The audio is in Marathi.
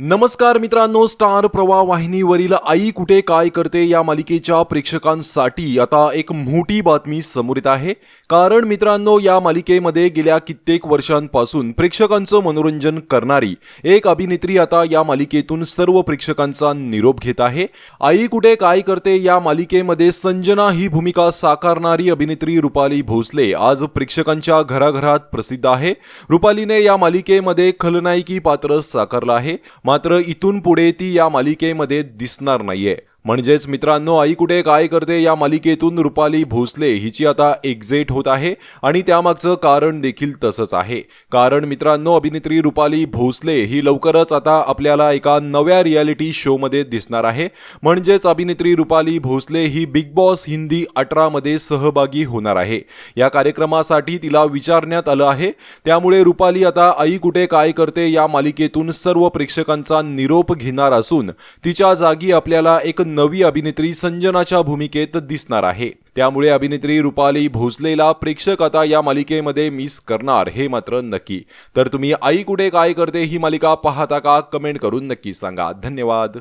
नमस्कार मित्रांनो स्टार प्रवाह वाहिनीवरील आई कुठे काय करते या मालिकेच्या प्रेक्षकांसाठी आता एक मोठी बातमी समोर येत आहे. कारण मित्रांनो या मालिकेमध्ये गेल्या कित्येक वर्षांपासून प्रेक्षकांचं मनोरंजन करणारी एक अभिनेत्री आता या मालिकेतून सर्व प्रेक्षकांचा निरोप घेत आहे. आई कुठे काय करते या मालिकेमध्ये संजना ही भूमिका साकारणारी अभिनेत्री रुपाली भोसले आज प्रेक्षकांच्या घराघरात प्रसिद्ध आहे. रुपालीने या मालिकेमध्ये खलनायकी पात्र साकारलं आहे. मात्र इथून पुढे ती या मालिकेमध्ये दिसणार नाहीये. म्हणजेच मित्रांनो आई कुठे काय करते या मालिकेतून रुपाली भोसले हिची आता एक्झिट होत आहे आणि त्यामागचं कारण देखील तसंच आहे. कारण मित्रांनो अभिनेत्री रुपाली भोसले ही लवकरच आता आपल्याला एका नव्या रियालिटी शोमध्ये दिसणार आहे. म्हणजेच अभिनेत्री रुपाली भोसले ही बिग बॉस हिंदी अठरामध्ये सहभागी होणार आहे. या कार्यक्रमासाठी तिला विचारण्यात आलं आहे. त्यामुळे रुपाली आता आई कुठे काय करते या मालिकेतून सर्व प्रेक्षकांचा निरोप घेणार असून तिच्या जागी आपल्याला एक नवी अभिनेत्री संजनाच्या भूमिकेत दिसणार आहे. त्यामुळे अभिनेत्री रुपाली भोसलेला प्रेक्षक आता या मालिकेमध्ये मिस करणार हे मात्र नक्की. तर तुम्ही आई कुठे काय करते ही मालिका पाहता का? कमेंट करून नक्की सांगा. धन्यवाद.